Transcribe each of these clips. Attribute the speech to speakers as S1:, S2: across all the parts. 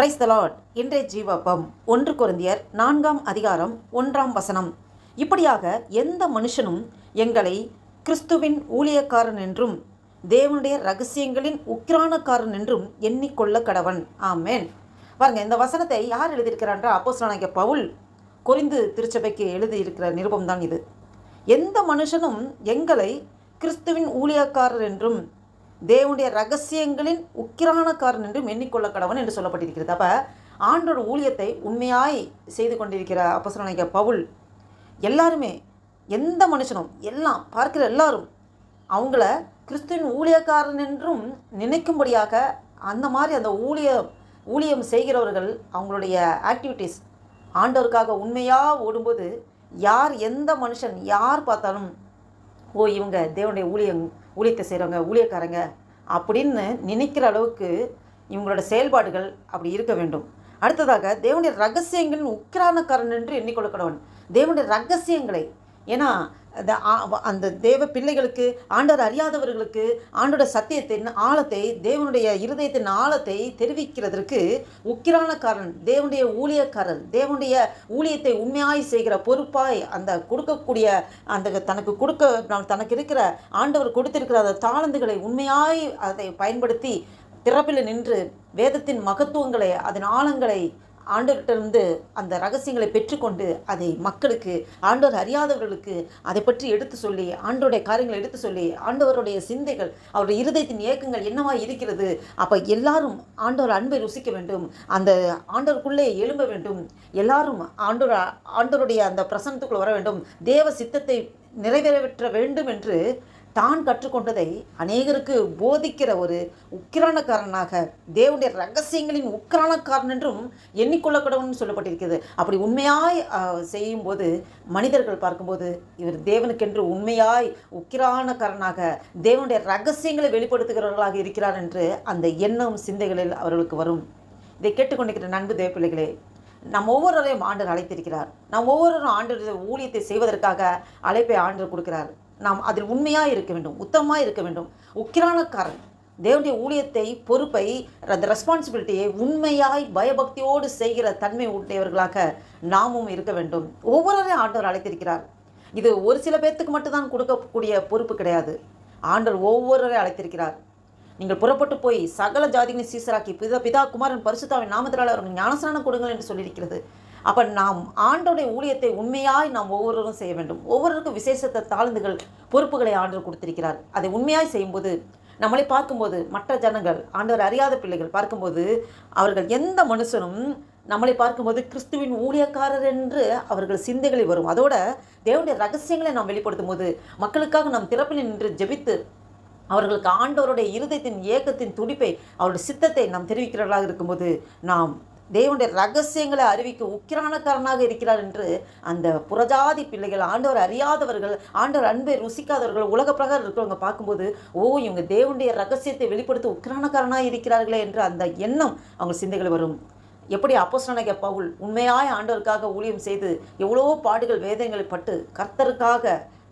S1: Praise the Lord இன்றைய ஜீவப்பம் ஒன்று குருந்தியர் நான்காம் அதிகாரம் ஒன்றாம் வசனம். இப்படியாக எந்த மனுஷனும் எங்களை கிறிஸ்துவின் ஊழியக்காரன் என்றும் தேவனுடைய ரகசியங்களின் உக்கிரானக்காரன் என்றும் எண்ணிக்கொள்ள கடவன். ஆமேன். பாருங்க இந்த வசனத்தை யார் எழுதியிருக்கிறான்றா அப்போஸ்தலனாகிய பவுல் குறிந்து திருச்சபைக்கு எழுதியிருக்கிற நிருபம் தான் இது. எந்த மனுஷனும் எங்களை கிறிஸ்துவின் ஊழியக்காரர் என்றும் தேவனுடைய ரகசியங்களின் உக்கிரானக்காரன் என்றும் எண்ணிக்கொள்ள கடவன் என்று சொல்லப்பட்டிருக்கிறது. அப்போ ஆண்டோட ஊழியத்தை உண்மையாய் செய்து கொண்டிருக்கிற அப்போஸ்தலனாகிய பவுல் எல்லாருமே எந்த மனுஷனும் எல்லாம் பார்க்கிற எல்லாரும் அவங்கள கிறிஸ்துவின் ஊழியக்காரன் என்றும் நினைக்கும்படியாக அந்த மாதிரி அந்த ஊழிய ஊழியம் செய்கிறவர்கள் அவங்களுடைய ஆக்டிவிட்டீஸ் ஆண்டவருக்காக உண்மையாக ஓடும்போது யார் எந்த மனுஷன் யார் பார்த்தாலும் ஓ இவங்க தேவனுடைய ஊழியம் ஊழியத்தை செய்கிறவங்க ஊழியக்காரங்க அப்படின்னு நினைக்கிற அளவுக்கு இவங்களோட செயல்பாடுகள் அப்படி இருக்க வேண்டும். அடுத்ததாக தேவனுடைய ரகசியங்களின் உக்கிரானக்காரன் என்று எண்ணிக்கொள்ள கடவன் தேவனுடைய ரகசியங்களை ஏன்னா அந்த அந்த தேவ பிள்ளைகளுக்கு ஆண்டவர் அறியாதவர்களுக்கு ஆண்டோட சத்தியத்தின் ஆழத்தை தேவனுடைய இருதயத்தின் ஆழத்தை தெரிவிக்கிறதற்கு உக்கிரானக்காரன் தேவனுடைய ஊழியக்காரர் தேவனுடைய ஊழியத்தை உண்மையாய் செய்கிற பொறுப்பாய் அந்த கொடுக்கக்கூடிய அந்த தனக்கு கொடுக்க தனக்கு இருக்கிற ஆண்டவர் கொடுத்திருக்கிற அந்த தாளந்துகளை உண்மையாய் அதை பயன்படுத்தி திறப்பில் நின்று வேதத்தின் மகத்துவங்களை அதன் ஆழங்களை ஆண்டவர்கிட்டருந்து அந்த ரகசியங்களை பெற்றுக்கொண்டு அதை மக்களுக்கு ஆண்டவர் அறியாதவர்களுக்கு அதை பற்றி எடுத்து சொல்லி ஆண்டவருடைய காரியங்களை எடுத்து சொல்லி ஆண்டவருடைய சிந்தைகள் அவருடைய இருதயத்தின் இயக்கங்கள் என்னவா இருக்கிறது? அப்போ எல்லாரும் ஆண்டவர் அன்பை ருசிக்க வேண்டும். அந்த ஆண்டவருக்குள்ளே எழும்ப வேண்டும். எல்லாரும் ஆண்டோர் ஆண்டவருடைய அந்த பிரசனத்துக்குள் வர வேண்டும். தேவ சித்தத்தை நிறைவேற்ற வேண்டும் என்று தான் கற்றுக்கொண்டதை அநேகருக்கு போதிக்கிற ஒரு உக்கிரானக்காரனாக தேவனுடைய ரகசியங்களின் உக்கிரானக்காரன் என்றும் எண்ணிக்கொள்ளக்கூடவன் சொல்லப்பட்டிருக்கிறது. அப்படி உண்மையாய் செய்யும்போது மனிதர்கள் பார்க்கும்போது இவர் தேவனுக்கென்று உண்மையாய் உக்கிரானக்காரனாக தேவனுடைய ரகசியங்களை வெளிப்படுத்துகிறவர்களாக இருக்கிறார் என்று அந்த எண்ணம் சிந்தைகளில் அவர்களுக்கு வரும். இதை கேட்டுக்கொண்டிருக்கிற நண்பு தேவ பிள்ளைகளே நம் ஒவ்வொருவரையும் ஆண்டர் அழைத்திருக்கிறார். நாம் ஒவ்வொருவரும் ஆண்டவர் ஊழியத்தை செய்வதற்காக அழைப்பை ஆண்டர் கொடுக்கிறார். நாம் அதில் உண்மையாக இருக்க வேண்டும் உத்தமமாக இருக்க வேண்டும். உக்கிரானக்காரன் தேவனுடைய ஊழியத்தை பொறுப்பை அந்த ரெஸ்பான்சிபிலிட்டியை உண்மையாய் பயபக்தியோடு செய்கிற தன்மை உடையவர்களாக நாமும் இருக்க வேண்டும். ஒவ்வொருவரையும் ஆண்டவர் அழைத்திருக்கிறார். இது ஒரு சில பேர்த்துக்கு மட்டும்தான் கொடுக்கக்கூடிய பொறுப்பு கிடையாது. ஆண்டவர் ஒவ்வொருவரையும் அழைத்திருக்கிறார். நீங்கள் புறப்பட்டு போய் சகல ஜாதிகளை சீசராக்கி பிதா பிதா குமாரன் பரிசுத்தாவின் நாமத்தினால் அவர்கள் ஞானஸ்நானம் கொடுங்கள் என்று சொல்லியிருக்கிறது. அப்போ நாம் ஆண்டோடைய ஊழியத்தை உண்மையாய் நாம் ஒவ்வொருவரும் செய்ய வேண்டும். ஒவ்வொருவருக்கும் விசேஷத்த தாழ்ந்துகள் பொறுப்புகளை ஆண்டவர் கொடுத்திருக்கிறார். அதை உண்மையாய் செய்யும்போது நம்மளை பார்க்கும்போது மற்ற ஜனங்கள் ஆண்டவர் அறியாத பிள்ளைகள் பார்க்கும்போது அவர்கள் எந்த மனுஷனும் நம்மளை பார்க்கும்போது கிறிஸ்துவின் ஊழியக்காரர் என்று அவர்கள் சிந்தைகளில் வரும். அதோட தேவனுடைய ரகசியங்களை நாம் வெளிப்படுத்தும் போது மக்களுக்காக நாம் திறப்பில் நின்று ஜெபித்து அவர்களுக்கு ஆண்டவருடைய இருதயத்தின் ஏக்கத்தின் துடிப்பை அவருடைய சித்தத்தை நாம் தெரிவிக்கிறவர்களாக இருக்கும்போது நாம் தேவனுடைய ரகசியங்களை அறிவிக்க உக்கிரானக்காரனாக இருக்கிறார் என்று அந்த புறஜாதி பிள்ளைகள் ஆண்டவர் அறியாதவர்கள் ஆண்டவர் அன்பை ருசிக்காதவர்கள் உலக பிரகாரம் இருக்கிறவங்க பார்க்கும்போது ஓ இவங்க தேவனுடைய ரகசியத்தை வெளிப்படுத்த உக்கிரானக்காரனாக இருக்கிறார்களே என்று அந்த எண்ணம் அவங்க சிந்தைகள் வரும். எப்படி அப்போஸ்தலனாகிய பவுல் உண்மையாய் ஆண்டவருக்காக ஊழியம் செய்து எவ்வளோ பாடுகள் வேதனைகளை பட்டு கர்த்தருக்காக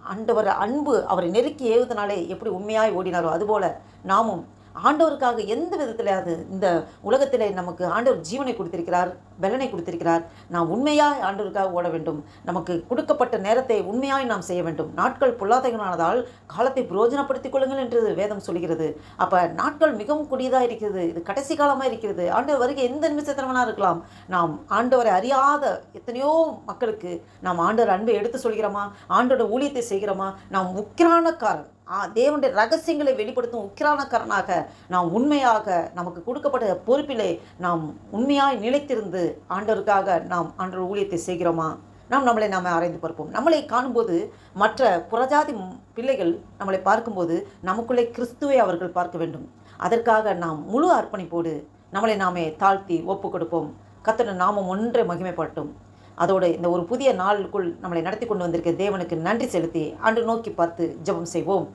S1: ஆண்டவர் அன்பு அவரை நெருக்கி ஏவுதனாலே எப்படி உண்மையாய் ஓடினாரோ அதுபோல நாமும் ஆண்டவருக்காக எந்த விதத்தில் அது இந்த உலகத்திலே நமக்கு ஆண்டவர் ஜீவனை கொடுத்திருக்கிறார்? பலனை கொடுத்திருக்கிறார். நாம் உண்மையாய் ஆண்டவருக்காக ஓட வேண்டும். நமக்கு கொடுக்கப்பட்ட நேரத்தை உண்மையாய் நாம் செய்ய வேண்டும். நாட்கள் பொல்லாதகனானதால் காலத்தை பிரயோஜனப்படுத்திக் கொள்ளுங்கள் என்று வேதம் சொல்கிறது. அப்போ நாட்கள் மிகவும் குடியதாக இருக்கிறது. இது கடைசி காலமாக இருக்கிறது. ஆண்டவர் வருகை எந்த நிமிஷத்தினவனாக இருக்கலாம். நாம் ஆண்டவரை அறியாத எத்தனையோ மக்களுக்கு நாம் ஆண்டவர் அன்பை எடுத்து சொல்கிறோமா? ஆண்டோட ஊழியத்தை செய்கிறோமா? நாம் உக்கிரானக்காரன். ஆ, தேவனுடைய ரகசியங்களை வெளிப்படுத்தும் உக்கிரானக்காரனாக நாம் உண்மையாக நமக்கு கொடுக்கப்பட்ட பொறுப்பிலே நாம் உண்மையாய் நிலைத்திருந்து ஆண்டவருக்காக நாம் ஆண்டவர் ஊழியத்தை செய்கிறோமா? நாம் நம்மளை நாம் ஆராய்ந்து பார்ப்போம். நம்மளை காணும்போது மற்ற புறஜாதி பிள்ளைகள் நம்மளை பார்க்கும்போது நமக்குள்ளே கிறிஸ்துவை அவர்கள் பார்க்க வேண்டும். அதற்காக நாம் முழு அர்ப்பணிப்போடு நம்மளை நாமே தாழ்த்தி ஒப்பு கொடுப்போம். கத்தன நாமம் ஒன்றை மகிமைப்பட்டும் அதோடு இந்த ஒரு புதிய நாளுக்குள் நம்மளை நடத்தி கொண்டு வந்திருக்க தேவனுக்கு நன்றி செலுத்தி அன்று நோக்கி பார்த்து ஜெபம் செய்வோம்.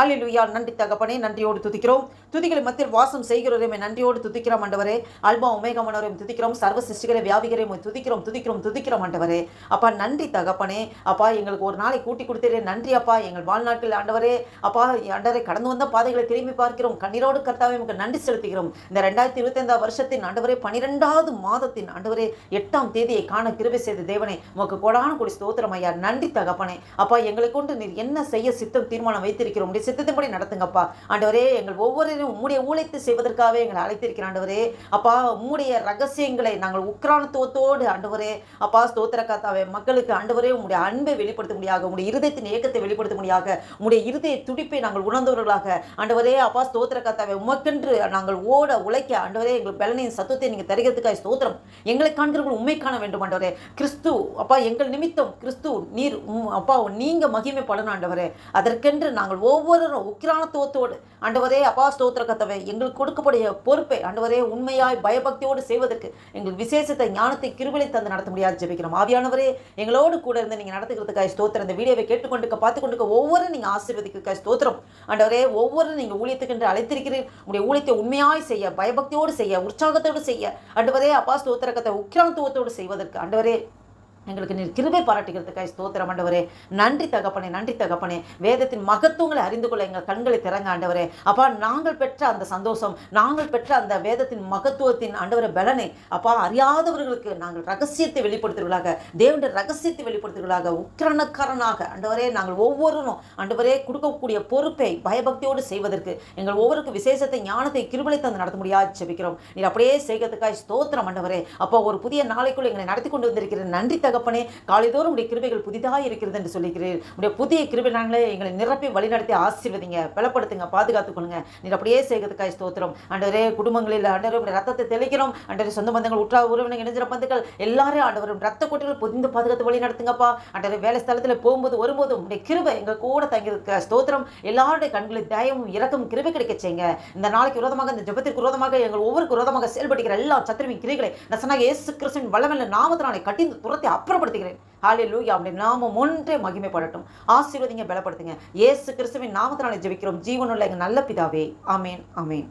S1: அல்லேலூயா. நன்றி தகப்பனே நன்றியோடு துதிக்கிறோம். துதிகளை மத்தியில் வாசம் செய்கிறோமே நன்றியோடு துதிக்கிறோம் ஆண்டவரே. அல்பா உமேகமனோரையும் துதிக்கிறோம். சர்வ சிருஷ்டிகளை வியாபிகரையும் துதிக்கிறோம் துதிக்கிறோம் துதிக்கிறோம் ஆண்டவரே. அப்பா நன்றி தகப்பனே. அப்பா எங்களுக்கு ஒரு நாளை கூட்டி கொடுத்தீரே. நன்றி அப்பா. எங்கள் வாழ்நாட்டில் ஆண்டவரே. அப்பா ஆண்டவரை கடந்து வந்த பாதைகளை திரும்பி பார்க்கிறோம். கண்ணீரோடு கர்த்தாவே உங்களுக்கு நன்றி செலுத்துகிறோம். இந்த ரெண்டாயிரத்தி இருபத்தைந்தாம் வருஷத்தின் ஆண்டவரே பனிரெண்டாவது மாதத்தின் ஆண்டவரே எட்டாம் தேதியை காண கிருபை செய்த தேவனே உமக்கு கொடான கொடி ஸ்தோத்திரம் ஐயா. நன்றி தகப்பனே. அப்பா எங்களை கொண்டு நீர் என்ன செய்ய சித்தம் தீர்மானம் வைத்திருக்கிறோம் உடைய சித்தத்தின்படி நடத்துங்கப்பா. ஆண்டவரே எங்கள் ஒவ்வொருவரும் உம்முடைய ஊழியத்தை செய்வதற்காகவே எங்களை அழைத்திருக்கிற ஆண்டவரே. அப்பா உம்முடைய ரகசியங்களை நாங்கள் உக்ரானத்துவத்தோடு ஆண்டவரே. அப்பா ஸ்தோத்திர காத்தாவே மக்களுக்கு ஆண்டவரே உங்களுடைய அன்பை வெளிப்படுத்த முடியாக உங்களுடைய இருதயத்தின் இயக்கத்தை வெளிப்படுத்த முடியாக உங்களுடைய இருதய துடிப்பை நாங்கள் உணர்ந்தவர்களாக. ஆண்டவரே அப்பா ஸ்தோத்திர காத்தாவே உமக்கென்று நாங்கள் ஓட உழைக்க ஆண்டவரே எங்கள் பலனையும் சத்துவத்தை நீங்கள் தருகிறதுக்காக ஸ்தோத்திரம். எங்களை காண்கிறவர்கள் உண்மை காண வேண்டும் ஆண்டவரே. கிறிஸ்து அப்பா எங்கள் நிமித்தம் கிறிஸ்து நீர் உம் அப்பா மகிமை மகிமைப்படணும் ஆண்டவரே. அதற்கென்று நாங்கள் ஒவ்வொருவரும் உக்கிரானத்துவத்தோடு ஆண்டவரே அப்பா ஸ்தோத்திர கத்தவை எங்களுக்கு கொடுக்கக்கூடிய பொறுப்பை ஆண்டவரே உண்மையாய் பயபக்தியோடு செய்வதற்கு எங்களுக்கு விசேஷத்தை ஞானத்தை கிருவிலை தந்து நடத்த முடியாது ஜெபிக்கிறோம். ஆவியானவரே எங்களோடு கூட இருந்து நீங்கள் நடத்துக்கிறதுக்காக ஸ்தோத்திரம். இந்த வீடியோவை கேட்டுக்கொண்டு பார்த்து கொண்டு ஒவ்வொரு நீங்கள் ஆசீர்வதிக்கிறதுக்காக ஸ்தோத்திரம். ஆண்டவரே ஒவ்வொரு நீங்கள் ஊழியத்துக்கென்று அழைத்திருக்கிறீர். உங்களுடைய ஊழியத்தை உண்மையாய் செய்ய பயபக்தியோடு செய்ய உற்சாகத்தோடு செய்ய. ஆண்டவரே அப்பா ஸ்தோத்திரக்கத்தை உக்கிரானத்துவத்தோடு செய்வதற்கு ஆண்டவரே எங்களுக்கு நீர் கிருபை பாராட்டுகிறதுக்காய் ஸ்தோத்திரம் ஆண்டவரே. நன்றி தகப்பனே நன்றி தகப்பனே. வேதத்தின் மகத்துவங்களை அறிந்து கொள்ள எங்கள் கண்களை திறங்க ஆண்டவரே. அப்பா நாங்கள் பெற்ற அந்த சந்தோஷம் நாங்கள் பெற்ற அந்த வேதத்தின் மகத்துவத்தின் ஆண்டவர பலனை அப்பா அறியாதவர்களுக்கு நாங்கள் ரகசியத்தை வெளிப்படுத்துவர்களாக. தேவனுடைய ரகசியத்தை வெளிப்படுத்துவர்களாக. உக்கிரணக்காரனாக ஆண்டவரே நாங்கள் ஒவ்வொருவரும் ஆண்டவரே கொடுக்கக்கூடிய பொறுப்பை பயபக்தியோடு செய்வதற்கு எங்கள் ஒவ்வொருக்கு விசேஷத்தை ஞானத்தை கிருபலை தந்து நடத்த முடியாது செபிக்கிறோம் நீர் அப்படியே செய்கிறதுக்காய் ஸ்தோத்திரம் ஆண்டவரே. அப்போ ஒரு புதிய நாளைக்குள் எங்களை நடத்தி கொண்டு வந்திருக்கிற நன்றி தகப்பனே காலைதோறும் உடைய கிருபைகள் புதிதாக இருக்கிறது என்று சொல்லிக்கிறேன் உடைய புதிய கிருபை நாங்களே எங்களை நிரப்பி வழிநடத்தி ஆசீர்வதிங்க. பலப்படுத்துங்க பாதுகாத்துக் கொள்ளுங்க. நீர் அப்படியே செய்கிறதுக்காய் ஸ்தோத்திரம். அண்டரே குடும்பங்களில் ஆண்டவரே ரத்தத்தை தெளிக்கிறோம். அண்டரே சொந்த பந்தங்கள் உற்றா உறவினர் இணைஞ்சிற பந்துக்கள் எல்லாரும் ஆண்டவரும் ரத்த கொட்டைகள் புதிந்து பாதுகாத்து வழி நடத்துங்கப்பா அண்டரே வேலை ஸ்தலத்தில் போகும்போது வரும்போது உடைய கிருபை எங்க கூட தங்கியிருக்க ஸ்தோத்திரம். எல்லாருடைய கண்களில் தயமும் இறக்கும் கிருபை கிடைக்க செய்யுங்க. இந்த நாளைக்கு விரோதமாக இந்த ஜெபத்திற்கு விரோதமாக எங்கள் ஒவ்வொரு விரோதமாக செயல்படுகிற எல்லா சத்திரவின் கிரிகளை நசனாக இயேசு கிறிஸ்துவின் வல்லமல்ல நாமத்தினாலே கட்டிந்து துரத்தை அப்புறப்படுத்துகிறேன். ஹாலே லூயா அப்படி நாமம் ஒன்றே மகிமைப்படட்டும். ஆசீர்வதிங்க பலப்படுத்துங்க. ஏசு கிறிஸ்துவின் நாமத்தினாலே ஜெபிக்கிறோம். ஜீவனுள்ள எங்கள் நல்ல பிதாவே. அமேன் அமேன்